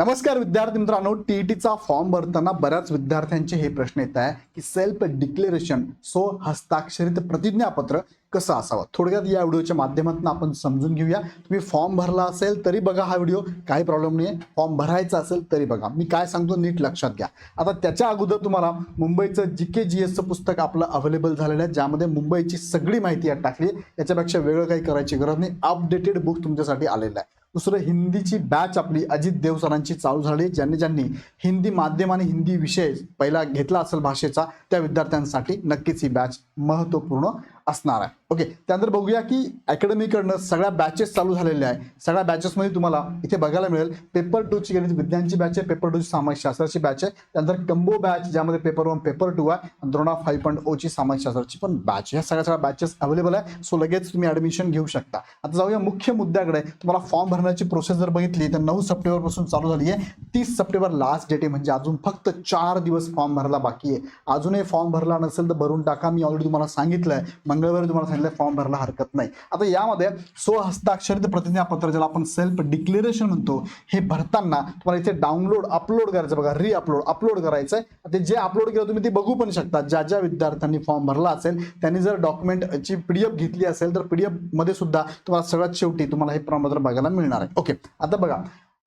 नमस्कार विद्यार्थी मित्रांनो टीईटीचा फॉर्म भरताना बऱ्याच विद्यार्थ्यांचे हे प्रश्न येत आहे की सेल्फ डिक्लेरेशन सो हस्ताक्षरित प्रतिज्ञापत्र कसं असावं? थोडक्यात या व्हिडिओच्या माध्यमातून आपण समजून घेऊया. तुम्ही फॉर्म भरला असेल तरी बघा हा व्हिडिओ. काही प्रॉब्लेम नाही आहे फॉर्म भरायचा असेल तरी बघा. मी काय सांगतो नीट लक्षात घ्या. आता त्याच्या अगोदर तुम्हाला मुंबईचं जी के जी एसचं पुस्तक आपलं अवेलेबल झालेलं आहे ज्यामध्ये मुंबईची सगळी माहिती यात टाकली आहे. याच्यापेक्षा वेगळं काही करायची गरज नाही. अपडेटेड बुक तुमच्यासाठी आलेलं आहे. दुसरं हिंदीची बॅच आपली अजित देव सरांची चालू झाली ज्यांनी ज्यांनी हिंदी माध्यम आणि हिंदी विषय पहिला घेतला असेल भाषेचा त्या विद्यार्थ्यांसाठी नक्कीच ही बॅच महत्त्वपूर्ण असणार आहे. ओके त्यानंतर बघूया की अकॅडमीकडनं सगळ्या बॅचेस चालू झालेल्या आहे सगळ्या बॅचेसमध्ये तुम्हाला इथे बघायला मिळेल पेपर टूची गणित विज्ञानची बॅच आहे पेपर टूची सामाजिकशास्त्राची बॅच आहे. त्यानंतर कंबो बॅच ज्यामध्ये पेपर वन पेपर टू आहे द्रोणा फाईव्ह पॉईंट ओची oh सामाजिकशास्त्राची पण बॅच ह्या सगळ्या सगळ्या बॅचेस अवेलेबल आहे. सो लगेच तुम्ही ॲडमिशन घेऊ शकता. आता जाऊया मुख्य मुद्द्याकडे. तुम्हाला फॉर्म भरण्याची प्रोसेस जर बघितली तर नऊ सप्टेंबरपासून चालू झाली आहे. तीस सप्टेंबर लास्ट डेट आहे म्हणजे अजून फक्त चार दिवस फॉर्म भरायला बाकी आहे. अजूनही फॉर्म भरला नसेल तर भरून टाका. मी ऑलरेडी तुम्हाला सांगितलं आहे मंगळवारी तुम्हाला सांगितलं फॉर्म भरायला हरकत नाही. आता यामध्ये स्वहस्ताक्षरित प्रतिज्ञापत्र ज्याला आपण सेल्फ डिक्लेरेशन म्हणतो हे भरताना तुम्हाला इथे डाउनलोड अपलोड करायचं बघा री अपलोड अपलोड करायचं आहे ते जे अपलोड केलं तुम्ही ते बघू पण शकता. ज्या ज्या विद्यार्थ्यांनी फॉर्म भरला असेल त्यांनी जर डॉक्युमेंटची पीडीएफ घेतली असेल तर पीडीएफमध्ये सुद्धा तुम्हाला सगळ्यात शेवटी तुम्हाला हे प्रमाणपत्र बघायला मिळणार आहे. ओके आता बघा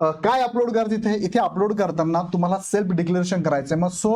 काय अपलोड करायचं इथे इथे अपलोड करताना तुम्हाला सेल्फ डिक्लेरेशन करायचं आहे मग सो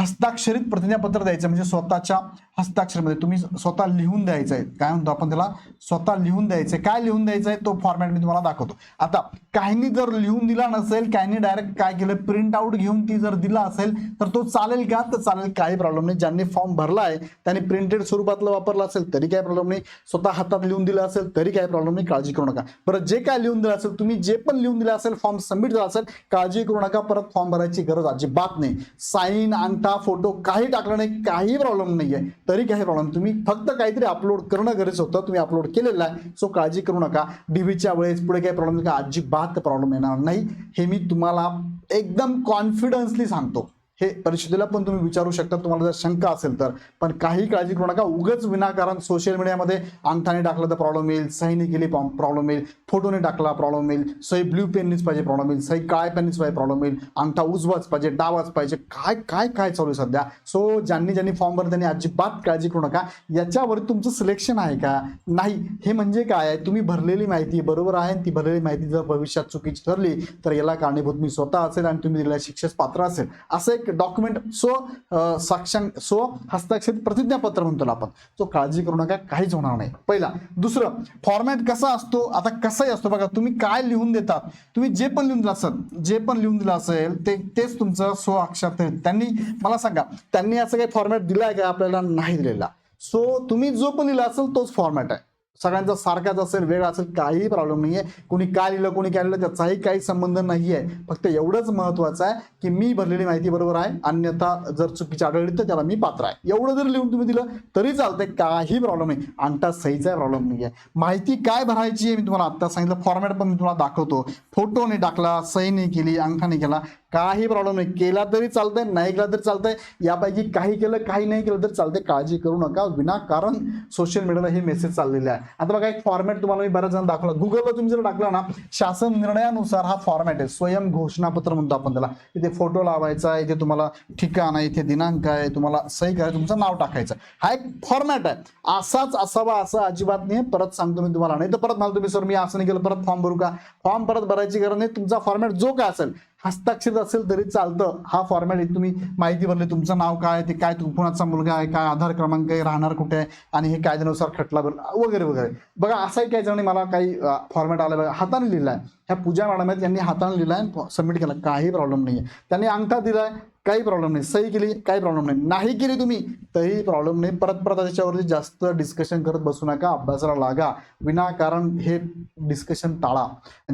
हस्ताक्षरित प्रतिज्ञापत्र द्यायचं म्हणजे स्वतःच्या हस्ताक्षरमध्ये. तुम्ही स्वतः लिहून द्यायचं आहे काय म्हणतो आपण त्याला? स्वतः लिहून द्यायचं. आहे काय लिहून द्यायचं आहे तो फॉर्मॅट मी तुम्हाला दाखवतो. आता काहींनी जर लिहून दिला नसेल काहींनी डायरेक्ट काय केलं प्रिंट आउट घेऊन ती जर दिला असेल तर तो चालेल का? तर चालेल काही प्रॉब्लेम नाही. ज्यांनी फॉर्म भरला आहे त्यांनी प्रिंटेड स्वरूपातलं वापरलं असेल तरी काही प्रॉब्लेम नाही. स्वतः हातात लिहून दिलं असेल तरी काही प्रॉब्लेम नाही. काळजी करू नका. बरं जे काय लिहून दिलं असेल तुम्ही जे पण लिहून दिलं असेल फॉर्म सबमिट झाला असेल काळजी करू नका. परत फॉर्म भरायची गरज अजिबात नाही. साईन अंगठा फोटो काही टाकलं नाही काही प्रॉब्लेम नाही आहे तरी काही प्रॉब्लेम तुम्ही फक्त काहीतरी अपलोड करणं गरजेचं होतं. तुम्ही अपलोड केलेलं आहे. सो काळजी करू नका. डीव्हीच्या वेळेस पुढे काही प्रॉब्लेम का? अजिबात प्रॉब्लेम येणार नाही. हे मी तुम्हाला एकदम कॉन्फिडन्सली सांगतो. हे परिषदेला पण तुम्ही विचारू शकता तुम्हाला जर शंका असेल तर. पण काही काळजी करू नका उगच विनाकारण सोशल मीडियामध्ये अंगठाने टाकलं तर प्रॉब्लेम येईल सहीने केली प्रॉब्लेम येईल फोटोने टाकला प्रॉब्लेम येईल सही ब्ल्यू पेननीच पाहिजे प्रॉब्लेम येईल सही काळ्या पेननीच पाहिजे प्रॉब्लेम येईल अंगठा उजवाच पाहिजे डावाच पाहिजे काय काय काय चालू आहे सध्या? सो ज्यांनी ज्यांनी फॉर्म भरले त्यांनी अजिबात काळजी करू नका. याच्यावर तुमचं सिलेक्शन आहे का? नाही. हे म्हणजे काय आहे? तुम्ही भरलेली माहिती बरोबर आहे आणि ती भरलेली माहिती जर भविष्यात चुकीची ठरली तर याला कारणीभूत मी स्वतः असेल आणि तुम्ही दिलेल्या शिक्षेस पात्र असेल. असं एक डॉक्युमेंट सो अं, साक्षांग सो हस्ताक्षरित प्रतिज्ञापत्र म्हणतो आपण. सो काळजी करू नका काहीच होणार नाही. पहिला. दुसरं फॉर्मॅट कसा असतो आता कसाही असतो बघा तुम्ही काय लिहून देतात तुम्ही जे पण लिहून दिलं असेल जे पण लिहून दिलं असेल ते तेच तुमचं स्व अक्षर त्यांनी मला सांगा त्यांनी असं काही फॉर्मॅट दिलाय का आपल्याला नाही दिलेला? सो तुम्ही जो पण लिहिला असेल तोच फॉर्मॅट आहे. सगळ्यांचा सारखाच असेल वेगळा असेल काहीही प्रॉब्लेम नाही आहे कोणी काय लिहिलं कोणी काय लिहिलं त्याचाही काही संबंध नाही आहे फक्त एवढंच महत्त्वाचं आहे की मी भरलेली माहिती बरोबर आहे. अन्यथा जर चुकीची आढळली तर त्याला मी पात्र आहे. एवढं जर लिहून तुम्ही दिलं तरी चालतंय काही प्रॉब्लेम नाही. अंगठा सहीचा प्रॉब्लेम नाही आहे माहिती काय भरायची आहे मी तुम्हाला आत्ता सांगितलं. फॉर्मॅट पण मी तुम्हाला दाखवतो. फोटोने टाकला सही नाही केली अंगठाने केला. काही प्रॉब्लेम नाही. केला तरी चालतंय नाही केला तरी चालतंय. यापैकी काही केलं काही नाही केलं तरी चालतंय. काळजी करू नका विनाकारण सोशल मीडियाला हे मेसेज चाललेले आहे. आता बघा एक फॉर्मॅट तुम्हाला मी बऱ्याच जण दाखवला. गुगलला तुम्ही जर टाकला ना शासन निर्णयानुसार हा फॉर्मॅट आहे. स्वयं घोषणापत्र म्हणतो आपण त्याला. इथे फोटो लावायचा आहे इथे तुम्हाला ठिकाण आहे इथे दिनांक आहे तुम्हाला सही करायचं तुमचं नाव टाकायचं. हा एक फॉर्मॅट आहे. असाच असावा असं अजिबात नाही परत सांगतो मी तुम्हाला. नाही तर परत मला तुम्ही सर मी असं नाही केलं परत फॉर्म भरू का? फॉर्म परत भरायची गरज नाही. तुमचा फॉर्मॅट जो काय असेल हस्ताक्षरित असेल तरी चालतं. हा फॉर्मॅट तुम्ही माहिती भरली. तुमचं नाव काय ते काय? कुणाचा मुलगा आहे? काय? आधार क्रमांक आहे? राहणार कुठे आहे? आणि हे कायद्यानुसार खटला भरला वगैरे वगैरे. बघा असाही काही जणांनी मला काही फॉर्मॅट आला बघा. हाताने लिहिला आहे ह्या पूजा मॅडम आहेत. यांनी हाताने लिहिला आहे सबमिट केला काही प्रॉब्लेम नाही आहे त्यांनी अंगठा दिलाय. काही प्रॉब्लेम नाही. सही केली काही प्रॉब्लेम नाही. नाही केली तुम्ही तरी प्रॉब्लेम नाही. परत परत त्याच्यावरती जास्त डिस्कशन करत बसू नका. अभ्यासाला लागा. विनाकारण हे डिस्कशन टाळा.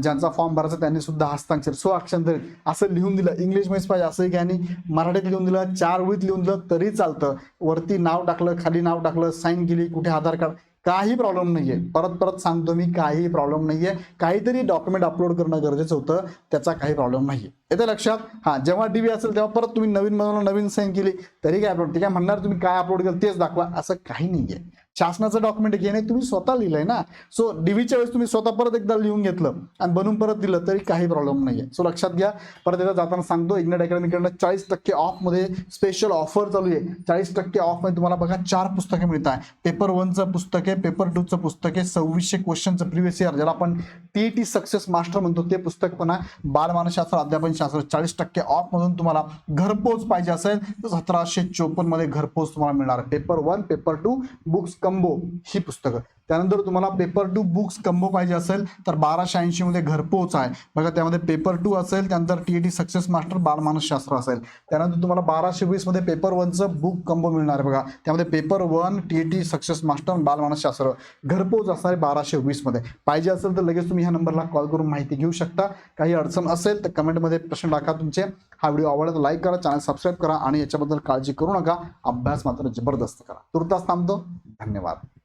ज्यांचा फॉर्म भरायचा त्यांनी सुद्धा हस्ताक्षर स्व असं लिहून दिलं. इंग्लिशमध्ये पाहिजे असंही घ्या मराठीत लिहून दिलं. चार ओळीत लिहून दिलं. तरी चालतं. वरती नाव टाकलं खाली नाव टाकलं. साईन केली. कुठे आधार कार्ड. काही प्रॉब्लेम नाहीये. परत परत सांगतो मी काही प्रॉब्लेम नाहीये. काहीतरी डॉक्युमेंट अपलोड करणं गरजेचं होतं. त्याचा काही प्रॉब्लेम नाहीये. येते लक्षात? हा जेव्हा डीबी असेल तेव्हा परत तुम्ही नवीन बनवलं नवीन सेंड केली तरी काय अपलोड ते काय म्हणणार तुम्ही काय अपलोड केलं तेच दाखवा. असं काही नाहीये. शासनाचं डॉक्युमेंट घेणे नाही तुम्ही स्वतः लिहिलंय ना? सो डीव्हीच्या वेळेस तुम्ही स्वतः परत एकदा लिहून घेतलं आणि बनवून परत दिलं तरी काही प्रॉब्लेम नाही आहे सो लक्षात घ्या परत एकदा जाताना सांगतो इग्नेट अकॅडमीकडनं चाळीस टक्के ऑफमध्ये स्पेशल ऑफर चालू आहे. चाळीस टक्के ऑफमध्ये तुम्हाला बघा चार पुस्तके मिळत आहे पेपर वनचं पुस्तक आहे पेपर टूचं पुस्तक आहे सव्वीसशे क्वेश्चनचं प्रिव्हियस इयर ज्याला आपण टी सक्सेस मास्टर म्हणतो ते पुस्तक पण आहे. बालमानसशास्त्र अध्यापन शास्त्र चाळीस टक्के ऑफमधून तुम्हाला घरपोच पाहिजे असेल तर सतराशे चोपन्नमध्ये घरपोच तुम्हाला मिळणार paper one paper two books combo ही पुस्तकं. त्यानंतर तुम्हाला पेपर टू बुक्स कंबो पाहिजे असेल तर बाराशे ऐंशीमध्ये घरपोच आहे. बघा त्यामध्ये पेपर टू असेल त्यानंतर टी टी सक्सेस मास्टर बालमानसशास्त्र असेल. त्यानंतर तुम्हाला बाराशे वीसमध्ये पेपर वनचं बुक कंबो मिळणार आहे बघा. त्यामध्ये paper one T T success master बालमानसशास्त्र घरपोच असणार आहे बाराशे वीसमध्ये पाहिजे असेल तर लगेच तुम्ही ह्या नंबरला कॉल करून माहिती घेऊ शकता. काही अडचण असेल तर कमेंटमध्ये प्रश्न टाका तुमचे. हा व्हिडिओ आवडला तर लाईक करा चॅनल सबस्क्राईब करा आणि याच्याबद्दल काळजी करू नका. अभ्यास मात्र जबरदस्त करा. तुर्तास थांबतो. धन्यवाद.